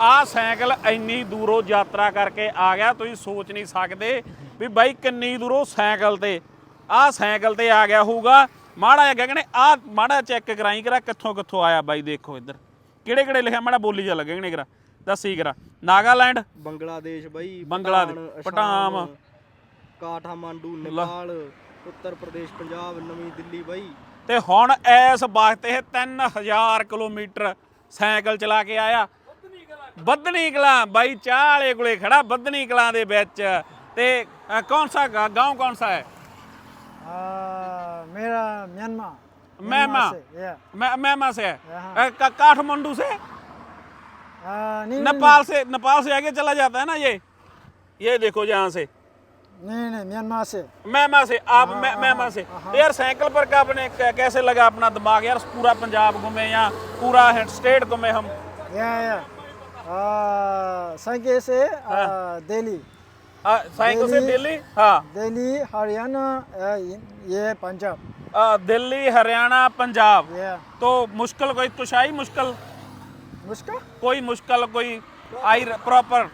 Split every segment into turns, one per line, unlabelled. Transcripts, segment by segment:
ਆ ਸਾਈਕਲ ਇੰਨੀ ਦੂਰੋਂ ਯਾਤਰਾ ਕਰਕੇ ਆ ਗਿਆ ਤੁਸੀਂ ਸੋਚ ਨਹੀਂ ਸਕਦੇ ਵੀ ਬਾਈ ਕਿੰਨੀ ਦੂਰੋਂ ਸਾਈਕਲ ਤੇ ਆ ਸਾਈਕਲ ਤੇ ਆ ਗਿਆ ਹੋਊਗਾ। ਮਾੜਾ ਜਿਹਾ ਕਹਿੰਦੇ ਆ ਮਾੜਾ ਚੈੱਕ ਕਰਾਈ ਕਰਾ ਕਿੱਥੋਂ ਕਿੱਥੋਂ ਆਇਆ ਬਾਈ ਦੇਖੋ ਇੱਧਰ। ਕਿਹੜੇ ਕਿਹੜੇ ਲਿਖਿਆ ਮਾੜਾ ਬੋਲੀ ਜਾ ਲੱਗਣੇ ਕਰਾ ਦੱਸੀ ਕਰਾ। ਨਾਗਾਲੈਂਡ
ਬੰਗਲਾਦੇਸ਼ ਬਾਈ
ਬੰਗਲਾਦੇਸ਼, ਪਟਾਮ।
ਕਾਠਮਾਂਡੂ ਨੇਪਾਲ ਉੱਤਰ ਪ੍ਰਦੇਸ਼ ਪੰਜਾਬ ਨਵੀਂ ਦਿੱਲੀ ਬਾਈ।
ਤੇ ਹੁਣ ਇਸ ਵਕਤ ਇਹ 3000 ਕਿਲੋਮੀਟਰ ਸਾਈਕਲ ਚਲਾ ਕੇ ਆਇਆ। ਬੱਦਨੀ ਕਲਾਂ ਬਾਈ ਚਾਹ ਵਾਲੇ ਕੋਲੇ ਖੜਾ ਬੱਦਨੀ ਕਲਾਂ ਦੇ ਵਿੱਚ ਤੇ ਅ, ਕੌਣ ਸਾ گاؤں ਕੌਣ ਸਾ ਹੈ
आ, मेरा म्यांमार
म्यांमार।
से या
मैं मैमा से है
यहाँ।
अ, का- काठमांडू से
आ, नहीं
नेपाल से नेपाल से आगे चला जाता है ना ये ये देखो यहाँ से
नहीं नहीं म्यांमार से
मैमा से आप मै- मैमा से यार साइकिल पर का आपने कै- कैसे लगा अपना दिमाग यार पूरा पंजाब घूमे या पूरा स्टेट घूमे हम
या या आ, संख्या से आ, दिल्ली।
हाँ, से दिल्ली हाँ।
दिल्ली हरियाणा ये पंजाब।
दिल्ली हरियाणा पंजाब। तो मुश्किल कोई कुछ आई मुश्किल?
मुश्किल?
कोई मुश्किल कोई आई प्रॉपर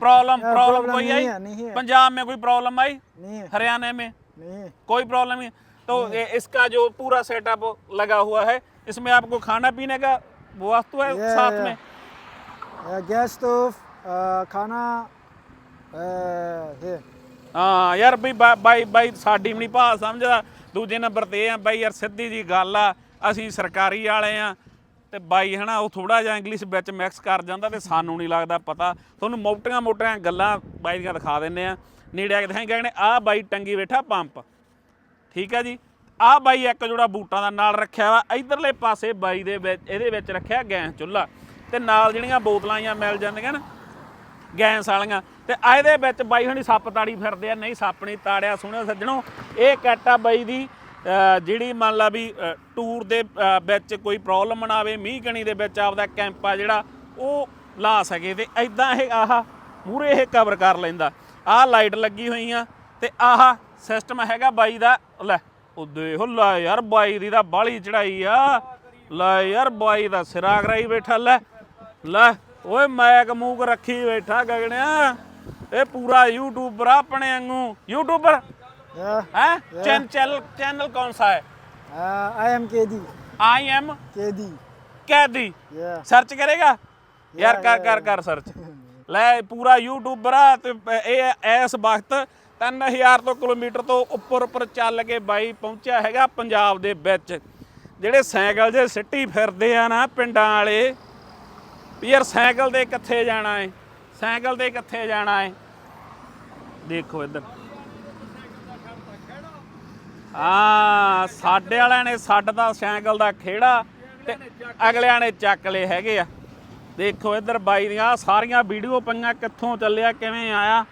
प्रॉब्लम प्रॉब्लम कोई
नहीं
आई?
है, नहीं है।
पंजाब में कोई प्रॉब्लम आई?
नहीं
हरियाणा में?
नहीं
कोई प्रॉब्लम नहीं तो ये इसका जो पूरा सेटअप लगा हुआ है इसमें आपको खाना पीने का वस्तु है साथ में?
गैस स्टोव आ, खाना आ, ये
ਹਾਂ ਯਾਰ ਬਈ ਬਾ- ਬਾਈ ਬਾਈ ਸਾਡੀ ਵੀ ਨਹੀਂ ਭਾਅ ਸਮਝਦਾ ਦੂਜੇ ਨੰਬਰ ਤੇ ਇਹ ਆ ਬਾਈ ਯਾਰ ਸਿੱਧੀ ਜੀ ਗੱਲ ਆ ਅਸੀਂ ਸਰਕਾਰੀ ਵਾਲੇ ਆ ਤੇ ਬਾਈ ਹਨਾ ਉਹ ਥੋੜਾ ਜਿਹਾ ਇੰਗਲਿਸ਼ ਵਿੱਚ ਮਿਕਸ ਕਰ ਜਾਂਦਾ ਤੇ ਸਾਨੂੰ ਨਹੀਂ ਲੱਗਦਾ ਪਤਾ ਤੁਹਾਨੂੰ ਮੋਟੀਆਂ ਮੋਟੀਆਂ ਗੱਲਾਂ ਬਾਈ ਦੀਆਂ ਦਿਖਾ ਦਿੰਨੇ ਆ ਨੇੜੇ ਆ ਕੇ ਦਿਖਾਈ ਕਹਿੰਦੇ ਆ ਬਾਈ ਟੰਗੀ ਬੈਠਾ ਪੰਪ ਠੀਕ ਹੈ ਜੀ ਆ ਬਾਈ ਇੱਕ ਜੋੜਾ ਬੂਟਾਂ ਦਾ ਨਾਲ ਰੱਖਿਆ ਵਾ ਇਧਰਲੇ ਪਾਸੇ ਬਾਈ ਦੇ ਵਿੱਚ ਇਹਦੇ ਵਿੱਚ ਰੱਖਿਆ ਗੈਸ ਚੁੱਲ੍ਹਾ ਤੇ ਨਾਲ ਜਿਹੜੀਆਂ ਬੋਤਲਾਂ ਆਈਆਂ ਮਿਲ ਜਾਂਦੀਆਂ ਨਾ, ਗੈਸ ਵਾਲੀਆਂ, ਤੇ ਇਹਦੇ ਵਿੱਚ ਬਾਈ ਹੁਣੀ ਸੱਪ ਤਾੜੀ ਫਿਰਦੇ ਆ, ਨਹੀਂ ਸੱਪ ਨਹੀਂ ਤਾੜਿਆ, ਸੁਣਿਓ ਸੱਜਣੋ, ਇਹ ਕੈਟ ਬਾਈ ਦੀ ਜਿਹੜੀ ਮੰਨ ਲਾ ਵੀ ਟੂਰ ਦੇ ਵਿੱਚ ਕੋਈ ਪ੍ਰੋਬਲਮ ਨਾ ਆਵੇ, ਮੀਂਹ ਕਣੀ ਦੇ ਵਿੱਚ ਆਪਦਾ ਕੈਂਪ ਆ ਜਿਹੜਾ, ਉਹ ਲਾ ਸਕੇ ਤੇ ਐਦਾਂ ਇਹ ਆਹ ਮੂਰੇ ਇਹ ਕਵਰ ਕਰ ਲੈਂਦਾ। ਆਹ ਲਾਈਟ ਲੱਗੀ ਹੋਈ ਆ ਤੇ ਆਹ ਸਿਸਟਮ ਹੈਗਾ ਬਾਈ ਦਾ, ਲੈ, ਉਹ ਦੇਖੋ ਲੈ ਯਾਰ, ਬਾਈ ਦੀ ਤਾਂ ਬਾਲੀ ਚੜਾਈ ਆ। ਲੈ ਯਾਰ, ਬਾਈ ਦਾ ਸਿਰਾ ਕਰਾਈ ਬੈਠਾ, ਲੈ। ਲੈ ਓਏ ਮੈਕ ਮੂਕ ਰੱਖੀ ਬੈਠਾ ਗਗਣਿਆ ਇਹ ਪੂਰਾ ਯੂਟਿਊਬਰ ਆਪਣੇ ਵਾਂਗੂ। ਯੂਟਿਊਬਰ ਹੈ। ਚੈਨਲ ਚੈਨਲ ਕੌਣ ਸਾ ਹੈ?
आई एम केदी
आई एम
केदी ਕੈਦੀ
ਸਰਚ ਕਰੇਗਾ? ਯਾਰ ਕਰ ਕਰ ਕਰ ਸਰਚ ਲੈ ਪੂਰਾ ਯੂਟਿਊਬਰ ਆ ਤੇ ਇਹ ਇਸ ਵਕਤ 3000 ਤੋਂ ਕਿਲੋਮੀਟਰ ਤੋਂ ਉੱਪਰ ਉੱਪਰ ਚੱਲ ਕੇ ਬਾਈ ਪਹੁੰਚਿਆ ਹੈਗਾ ਪੰਜਾਬ ਦੇ ਵਿੱਚ। ਜਿਹੜੇ ਸਾਈਕਲ ਜੇ ਸਿੱਟੀ ਫਿਰਦੇ ਆ ਨਾ ਪਿੰਡਾਂ ਵਾਲੇ ਵੀ ਯਾਰ ਸਾਈਕਲ ਤੇ ਕਿੱਥੇ ਜਾਣਾ ਏ ਸਾਈਕਲ ਤੇ ਕਿੱਥੇ ਜਾਣਾ ਏ। ਦੇਖੋ ਇੱਧਰ। ਆ ਸਾਡੇ ਵਾਲਿਆਂ ਨੇ ਛੱਡ ਦਾ ਸਾਈਕਲ ਦਾ ਖੇੜਾ ਤੇ ਅਗਲਿਆਂ ਨੇ ਚੱਕ ਲਏ ਹੈਗੇ ਆ। ਦੇਖੋ ਇੱਧਰ ਬਾਈ ਦੀਆਂ ਸਾਰੀਆਂ ਵੀਡੀਓ ਪਈਆਂ ਕਿੱਥੋਂ ਚੱਲਿਆ ਕਿਵੇਂ ਆਇਆ।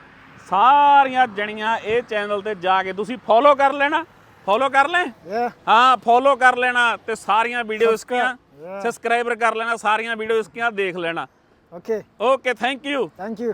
ਸਾਰੀਆਂ ਜਣੀਆਂ ਇਹ ਚੈਨਲ ਤੇ ਜਾ ਕੇ ਤੁਸੀਂ ਫੋਲੋ ਕਰ ਲੈਣਾ। ਫੋਲੋ ਕਰ ਲੈ। ਹਾਂ ਫੋਲੋ ਕਰ ਲੈਣਾ ਤੇ ਸਾਰੀਆਂ ਵੀਡੀਓ ਇਸਕੀਆਂ. ਸਬਸਕ੍ਰਾਈਬਰ ਕਰ ਲੈਣਾ ਸਾਰੀਆਂ ਵੀਡੀਓ ਇਸਕੀਆਂ ਦੇਖ ਲੈਣਾ।
Okay
okay thank you
thank you